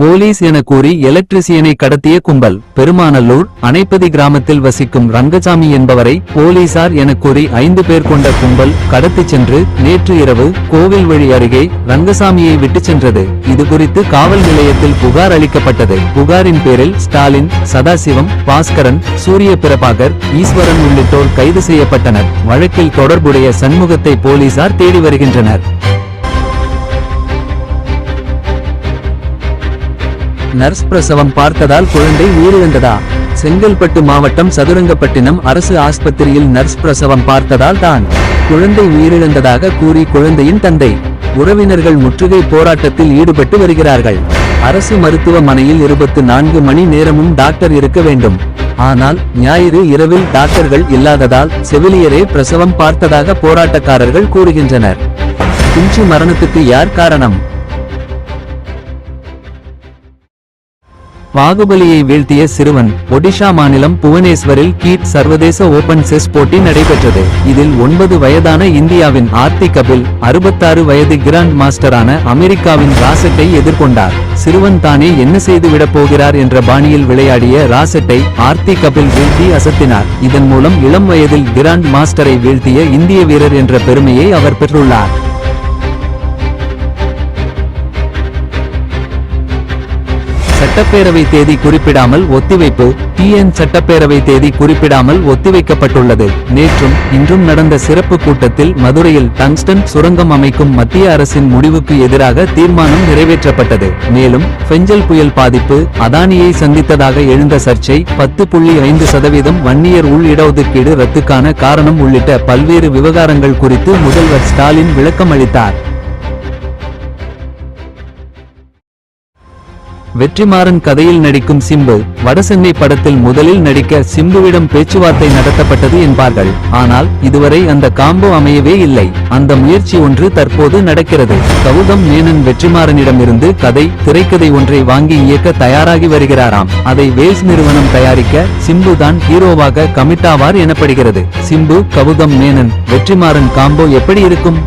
Police என கூறி எலக்ட்ரிசியனை கடத்திய கும்பல். பெருமாநல்லூர் அணைப்பதி கிராமத்தில் வசிக்கும் ரங்கசாமி என்பவரை போலீசார் என கூறி ஐந்து பேர் கொண்ட கும்பல் கடத்திச் சென்று நேற்று இரவு கோவில் வழி அருகே ரங்கசாமியை விட்டு சென்றது. இது குறித்து காவல் நிலையத்தில் புகார் அளிக்கப்பட்டது. புகாரின் பேரில் ஸ்டாலின் சதாசிவம் பாஸ்கரன் சூரிய பிரபாகர் ஈஸ்வரன் உள்ளிட்டோர் கைது செய்யப்பட்டனர். வழக்கில் தொடர்புடைய சண்முகத்தை போலீசார் தேடி வருகின்றனர். நர்ஸ் பிரசவம் பார்த்ததால் குழந்தை உயிரிழந்ததா? செங்கல்பட்டு மாவட்டம் சதுரங்கப்பட்டினம் அரசு ஆஸ்பத்திரியில் நர்ஸ் பிரசவம் பார்த்ததால் தான் குழந்தை உயிரிழந்ததாக கூறி குழந்தையின் தந்தை உறவினர்கள் முற்றுகை போராட்டத்தில் ஈடுபட்டு வருகிறார்கள். அரசு மருத்துவமனையில் இருபத்து நான்கு மணி நேரமும் டாக்டர் இருக்க வேண்டும். ஆனால் ஞாயிறு இரவில் டாக்டர்கள் இல்லாததால் செவிலியரே பிரசவம் பார்த்ததாக போராட்டக்காரர்கள் கூறுகின்றனர். குஞ்சு மரணத்துக்கு யார் காரணம்? பாகுபலியை வீழ்த்திய சிறுவன் ஒடிஷா மாநிலம் புவனேஸ்வரில் கீட் சர்வதேச ஓபன் செஸ் போட்டி நடைபெற்றது. இதில் ஒன்பது வயதான இந்தியாவின் ஆர்த்தி கபில் அறுபத்தாறு வயது கிராண்ட் மாஸ்டரான அமெரிக்காவின் ராசெட்டை எதிர்கொண்டார். சிறுவன் தானே என்ன செய்து விடப் போகிறார் என்ற பாணியில் விளையாடிய ராசெட்டை ஆர்த்தி கபில் வீழ்த்தி அசத்தினார். இதன் மூலம் இளம் வயதில் கிராண்ட் மாஸ்டரை வீழ்த்திய இந்திய வீரர் என்ற பெருமையை அவர் பெற்றுள்ளார். சட்டப்பேரவை தேதி குறிப்பிடாமல் ஒத்திவைப்பு டிஎன் சட்டப்பேரவை தேதி குறிப்பிடாமல் ஒத்திவைக்கப்பட்டுள்ளது. நேற்றும் இன்றும் நடந்த சிறப்பு கூட்டத்தில் மதுரையில் டங்ஸ்டன் சுரங்கம் அமைக்கும் மத்திய அரசின் முடிவுக்கு எதிராக தீர்மானம் நிறைவேற்றப்பட்டது. மேலும் பெஞ்சல் புயல் பாதிப்பு அதானியை சந்தித்ததாக எழுந்த சர்ச்சை பத்து புள்ளி ஐந்து சதவீதம் வன்னியர் உள் இடஒதுக்கீடு ரத்துக்கான காரணம் உள்ளிட்ட பல்வேறு விவகாரங்கள் குறித்து முதல்வர் ஸ்டாலின் விளக்கம் அளித்தார் வெற்றிமாறன் கதையில் நடிக்கும் சிம்பு வடசென்னை படத்தில் முதலில் நடிக்க சிம்புவிடம் பேச்சுவார்த்தை நடத்தப்பட்டது என்பார்கள். ஆனால் இதுவரை அந்த காம்போ அமையவே இல்லை. அந்த முயற்சி ஒன்று தற்போது நடக்கிறது. கௌதம் மேனன் வெற்றிமாறனிடமிருந்து கதை திரைக்கதை ஒன்றை வாங்கி இயக்க தயாராகி வருகிறாராம். அதை வேல்ஸ் நிறுவனம் தயாரிக்க சிம்பு தான் ஹீரோவாக கமிட்டாவார் எனப்படுகிறது. சிம்பு கௌதம் மேனன் வெற்றிமாறன் காம்போ எப்படி இருக்கும்?